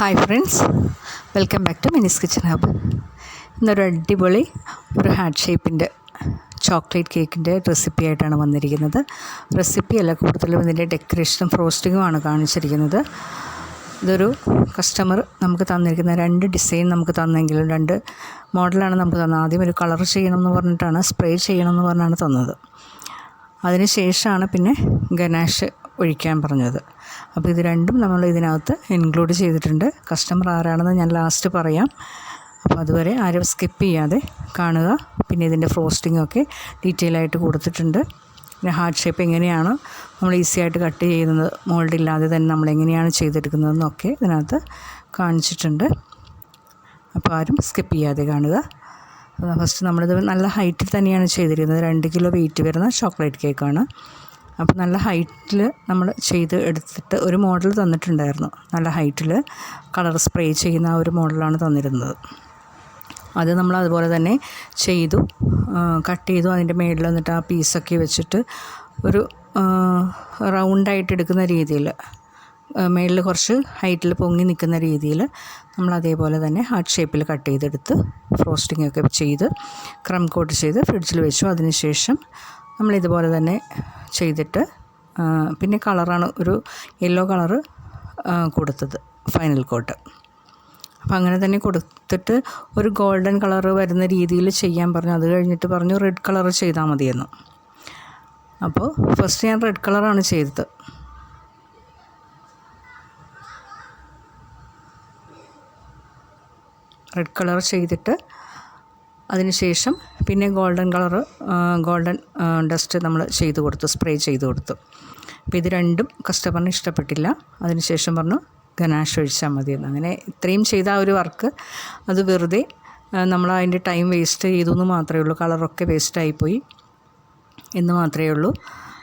Hi friends welcome back to Mini's kitchen hub ഇന്നൊരു അടിപൊളി ഒരു ഹാർട്ട് ഷേപ്പിന്റെ ചോക്ലേറ്റ് കേക്കിന്റെ റെസിപ്പി ആയിട്ടാണ് വന്നിരിക്കുന്നത്. റെസിപ്പി റെസിപ്പിയല്ല കൂടുതലും ഇതിന്റെ ഡെക്കറേഷനും ഫ്രോസ്റ്റിങ്ങുമാണ് കാണിച്ചിരിക്കുന്നത്. ഇതൊരു കസ്റ്റമർ നമുക്ക് തന്നിരിക്കുന്ന രണ്ട് ഡിസൈൻ നമുക്ക് തന്നെങ്കിലും രണ്ട് മോഡലാണ് നമുക്ക് തന്നത്. ആദ്യം ഒരു കളർ ചെയ്യണം എന്ന് പറഞ്ഞിട്ടാണ് സ്പ്രേ ചെയ്യണം എന്ന് പറഞ്ഞാണ് തന്നത്. അതിന് ശേഷമാണ് പിന്നെ ഗനാഷ് ഒഴിക്കാൻ പറഞ്ഞത്. അപ്പോൾ ഇത് രണ്ടും നമ്മൾ ഇതിനകത്ത് ഇൻക്ലൂഡ് ചെയ്തിട്ടുണ്ട്. കസ്റ്റമർ ആരാണെന്ന് ഞാൻ ലാസ്റ്റ് പറയാം. അപ്പോൾ അതുവരെ ആരും സ്കിപ്പ് ചെയ്യാതെ കാണുക. പിന്നെ ഇതിന്റെ ഫ്രോസ്റ്റിംഗ് ഡീറ്റെയിൽ ആയിട്ട് കൊടുത്തിട്ടുണ്ട്. പിന്നെ ഹാർട്ട് ഷേപ്പ് എങ്ങനെയാണ് നമ്മൾ ഈസി ആയിട്ട് കട്ട് ചെയ്യുന്നത്? മോൾഡ് ഇല്ലാതെ തന്നെ നമ്മൾ എങ്ങനെയാണ് ചെയ്തെടുക്കുന്നതെന്നൊക്കെ ഇതിനകത്ത് കാണിച്ചിട്ടുണ്ട്. അപ്പോൾ ആരും സ്കിപ്പ് ചെയ്യാതെ കാണുക. ഫസ്റ്റ് നമ്മളിത് നല്ല ഹൈറ്റിൽ തന്നെയാണ് ചെയ്തിരിക്കുന്നത്. രണ്ട് കിലോ വെയിറ്റ് വരുന്ന ചോക്ലേറ്റ് കേക്കാണ് അപ്പോൾ നല്ല ഹൈറ്റിൽ നമ്മൾ ചെയ്ത് എടുത്തിട്ട് ഒരു മോഡൽ തന്നിട്ടുണ്ടായിരുന്നു. നല്ല ഹൈറ്റിൽ കളർ സ്പ്രേ ചെയ്യുന്ന ആ ഒരു മോഡലാണ് തന്നിരുന്നത്. അത് നമ്മൾ അതുപോലെ തന്നെ ചെയ്തു. കട്ട് ചെയ്തു. അതിന്റെ മേളിൽ വന്നിട്ട് ആ പീസൊക്കെ വെച്ചിട്ട് ഒരു റൗണ്ടായിട്ട് എടുക്കുന്ന രീതിയിൽ മേളിൽ കുറച്ച് ഹൈറ്റിൽ പൊങ്ങി നിൽക്കുന്ന രീതിയിൽ നമ്മൾ അതേപോലെ തന്നെ ഹാർട്ട് ഷേപ്പിൽ കട്ട് ചെയ്തെടുത്ത് ഫ്രോസ്റ്റിംഗ് ഒക്കെ ചെയ്ത് ക്രം കോട്ട് ചെയ്ത് ഫ്രിഡ്ജിൽ വെച്ചു. അതിനുശേഷം നമ്മൾ ഇതുപോലെ തന്നെ ചെയ്തിട്ട് പിന്നെ കളറാണ് ഒരു യെല്ലോ കളറ് കൊടുത്തത് ഫൈനൽ കോട്ട്. അപ്പം അങ്ങനെ തന്നെ കൊടുത്തിട്ട് ഒരു ഗോൾഡൻ കളർ വരുന്ന രീതിയിൽ ചെയ്യാൻ പറഞ്ഞു. അത് കഴിഞ്ഞിട്ട് പറഞ്ഞു റെഡ് കളർ ചെയ്താൽ മതിയെന്ന്. അപ്പോൾ ഫസ്റ്റ് ഞാൻ റെഡ് കളറാണ് ചെയ്തത്. റെഡ് കളർ ചെയ്തിട്ട് അതിനുശേഷം പിന്നെ ഗോൾഡൻ കളർ ഗോൾഡൻ ഡസ്റ്റ് നമ്മൾ ചെയ്ത് കൊടുത്തു സ്പ്രേ ചെയ്ത് കൊടുത്തു. അപ്പോൾ ഇത് രണ്ടും കസ്റ്റമറിന് ഇഷ്ടപ്പെട്ടില്ല. അതിനുശേഷം പറഞ്ഞു ഗനാഷ് ഒഴിച്ചാൽ മതിയെന്ന് അങ്ങനെ ഇത്രയും ചെയ്ത ആ ഒരു വർക്ക് അത് വെറുതെ നമ്മൾ അതിന്റെ ടൈം വേസ്റ്റ് ചെയ്തു എന്ന് മാത്രമേ ഉള്ളൂ. കളറൊക്കെ വേസ്റ്റായിപ്പോയി എന്ന് മാത്രമേ ഉള്ളൂ.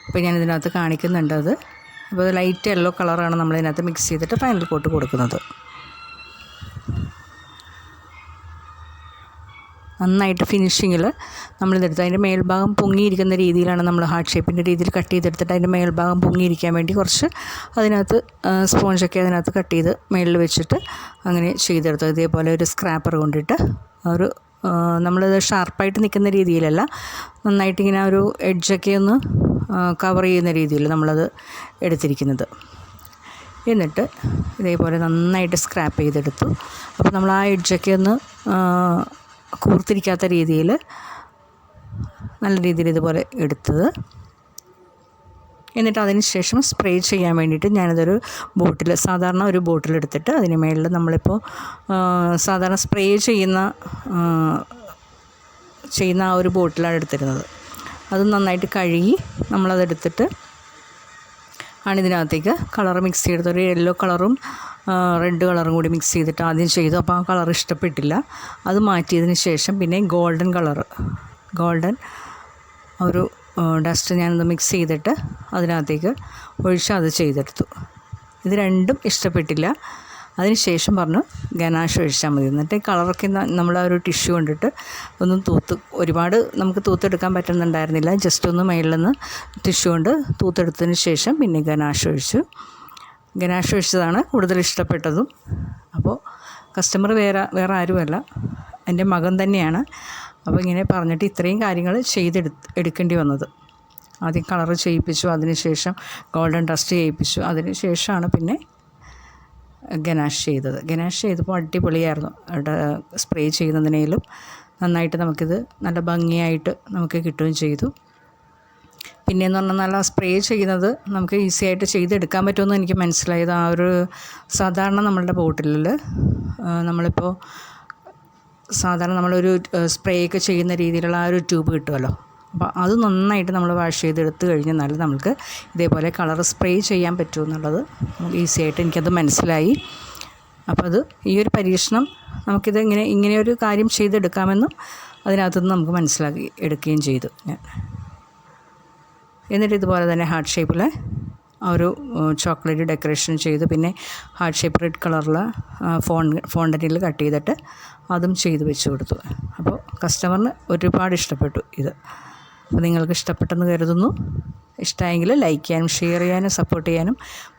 അപ്പോൾ ഞാൻ ഇതിനകത്ത് കാണിക്കുന്നുണ്ട് അത്. അപ്പോൾ ലൈറ്റ് യെല്ലോ കളറാണ് നമ്മൾ നമ്മളിതിനകത്ത് മിക്സ് ചെയ്തിട്ട് ഫൈനൽ കോട്ട് കൊടുക്കുന്നത്. നന്നായിട്ട് ഫിനിഷിങ്ങിൽ നമ്മളിതെടുത്ത്. അതിന്റെ മേൽഭാഗം പൊങ്ങിയിരിക്കുന്ന രീതിയിലാണ് നമ്മൾ ഹാർട്ട് ഷേപ്പിന്റെ രീതിയിൽ കട്ട് ചെയ്തെടുത്തിട്ട് അതിന്റെ മേൽഭാഗം പൊങ്ങിയിരിക്കാൻ വേണ്ടി കുറച്ച് അതിനകത്ത് സ്പോഞ്ചൊക്കെ അതിനകത്ത് കട്ട് ചെയ്ത് മേളിൽ വെച്ചിട്ട് അങ്ങനെ ചെയ്തെടുത്തു. ഇതേപോലെ ഒരു സ്ക്രാപ്പർ കൊണ്ടിട്ട് ഒരു നമ്മളിത് ഷാർപ്പായിട്ട് നിൽക്കുന്ന രീതിയിലല്ല നന്നായിട്ട് ഇങ്ങനെ ഒരു എഡ്ജൊക്കെ ഒന്ന് കവർ ചെയ്യുന്ന രീതിയിൽ നമ്മളത് എടുത്തിരിക്കുന്നത്. എന്നിട്ട് ഇതേപോലെ നന്നായിട്ട് സ്ക്രാപ്പ് ചെയ്തെടുത്തു. അപ്പോൾ നമ്മൾ ആ എഡ്ജൊക്കെ ഒന്ന് കൂർത്തിരിക്കാത്ത രീതിയിൽ നല്ല രീതിയിൽ ഇതുപോലെ എടുത്തത്. എന്നിട്ട് അതിന് ശേഷം സ്പ്രേ ചെയ്യാൻ വേണ്ടിയിട്ട് ഞാനതൊരു ബോട്ടിൽ സാധാരണ ഒരു ബോട്ടിൽ എടുത്തിട്ട് അതിന് മേളിൽ നമ്മളിപ്പോൾ സാധാരണ സ്പ്രേ ചെയ്യുന്ന ചെയ്യുന്ന ആ ഒരു ബോട്ടിലാണ് എടുത്തിരുന്നത്. അത് നന്നായിട്ട് കഴുകി നമ്മളതെടുത്തിട്ട് ആണ് ഇതിനകത്തേക്ക് കളർ മിക്സ് ചെയ്തത് ഒരു യെല്ലോ കളറും റെഡ് കളറും കൂടി മിക്സ് ചെയ്തിട്ട് ആദ്യം ചെയ്തു. അപ്പോൾ ആ കളർ ഇഷ്ടപ്പെട്ടില്ല. അത് മാറ്റിയതിന് ശേഷം പിന്നെ ഗോൾഡൻ കളർ ഗോൾഡൻ ഒരു ഡസ്റ്റ് ഞാനത് മിക്സ് ചെയ്തിട്ട് അതിനകത്തേക്ക് ഒഴിച്ച് അത് ചെയ്തെടുത്തു. ഇത് രണ്ടും ഇഷ്ടപ്പെട്ടില്ല. അതിന് ശേഷം പറഞ്ഞു ഗനാഷ് ഒഴിച്ചാൽ മതി. എന്നിട്ട് കളറൊക്കെ നമ്മൾ ആ ഒരു ടിഷ്യൂ കൊണ്ടിട്ട് ഒന്ന് തൂത്ത് ഒരുപാട് നമുക്ക് തൂത്തെടുക്കാൻ പറ്റുന്നുണ്ടായിരുന്നില്ല. ജസ്റ്റ് ഒന്ന് മേളിൽ നിന്ന് ടിഷ്യൂ കൊണ്ട് തൂത്തെടുത്തതിന് ശേഷം പിന്നെ ഗനാഷ് ഒഴിച്ചു. ഗനാഷ് വെച്ചതാണ് കൂടുതൽ ഇഷ്ടപ്പെട്ടതും. അപ്പോൾ കസ്റ്റമർ വേറെ വേറെ ആരുമല്ല. എന്റെ മകൻ തന്നെയാണ്. അപ്പോൾ ഇങ്ങനെ പറഞ്ഞിട്ട് ഇത്രയും കാര്യങ്ങൾ ചെയ്തെടു എടുക്കേണ്ടി വന്നത്. ആദ്യം കളർ ചെയ്യിപ്പിച്ചു അതിനുശേഷം ഗോൾഡൻ ഡസ്റ്റ് ചെയ്യിപ്പിച്ചു. അതിനുശേഷമാണ് പിന്നെ ഗനാഷ് ചെയ്തത്. ഗനാഷ് ചെയ്തപ്പോൾ അടിപൊളിയായിരുന്നു. അവിടെ സ്പ്രേ ചെയ്യുന്നതിനേലും നന്നായിട്ട് നമുക്കിത് നല്ല ഭംഗിയായിട്ട് നമുക്ക് കിട്ടുകയും ചെയ്തു. പിന്നെയെന്ന് പറഞ്ഞാൽ നല്ല സ്പ്രേ ചെയ്യുന്നത് നമുക്ക് ഈസി ആയിട്ട് ചെയ്തെടുക്കാൻ പറ്റുമെന്ന് എനിക്ക് മനസ്സിലായത് ആ ഒരു സാധാരണ നമ്മളുടെ ബോട്ടിലിൽ. നമ്മളിപ്പോൾ സാധാരണ നമ്മളൊരു സ്പ്രേ ഒക്കെ ചെയ്യുന്ന രീതിയിലുള്ള ആ ഒരു ട്യൂബ് കിട്ടുമല്ലോ. അപ്പോൾ അത് നന്നായിട്ട് നമ്മൾ വാഷ് ചെയ്തെടുത്ത് കഴിഞ്ഞാൽ നമുക്ക് ഇതേപോലെ കളർ സ്പ്രേ ചെയ്യാൻ പറ്റുമെന്നുള്ളത് ഈസി ആയിട്ട് എനിക്കത് മനസ്സിലായി. അപ്പോൾ അത് ഈ ഒരു പരീക്ഷണം നമുക്കിത് ഇങ്ങനെ ഇങ്ങനെ ഒരു കാര്യം ചെയ്തെടുക്കാമെന്നും അതിനകത്തുനിന്ന് നമുക്ക് മനസ്സിലാക്കി എടുക്കുകയും ചെയ്തു ഞാൻ. എന്നിട്ട് ഇതുപോലെ തന്നെ ഹാർട്ട് ഷേപ്പിൽ ഒരു ചോക്ലേറ്റ് ഡെക്കറേഷൻ ചെയ്ത് പിന്നെ ഹാർട്ട് ഷേപ്പ് റെഡ് കളറിൽ ഫോൺ ഫോണ്ടനിൽ കട്ട് ചെയ്തിട്ട് അതും ചെയ്ത് വെച്ച് കൊടുത്തു. അപ്പോൾ കസ്റ്റമറിന് ഒരുപാട് ഇഷ്ടപ്പെട്ടു ഇത്. അപ്പോൾ നിങ്ങൾക്ക് ഇഷ്ടപ്പെട്ടെന്ന് കരുതുന്നു. ഇഷ്ടമായെങ്കിൽ ലൈക്ക് ചെയ്യാനും ഷെയർ ചെയ്യാനും സപ്പോർട്ട് ചെയ്യാനും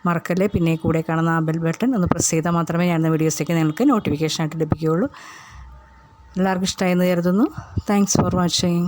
മറക്കല്ലേ? പിന്നെ കൂടെ കാണുന്ന ആ ബെൽ ബട്ടൺ ഒന്ന് പ്രസ് ചെയ്താൽ മാത്രമേ ഞാൻ വീഡിയോസൊക്കെ നിങ്ങൾക്ക് നോട്ടിഫിക്കേഷനായിട്ട് ലഭിക്കുകയുള്ളൂ. എല്ലാവർക്കും ഇഷ്ടമായെന്ന് കരുതുന്നു. Thanks for watching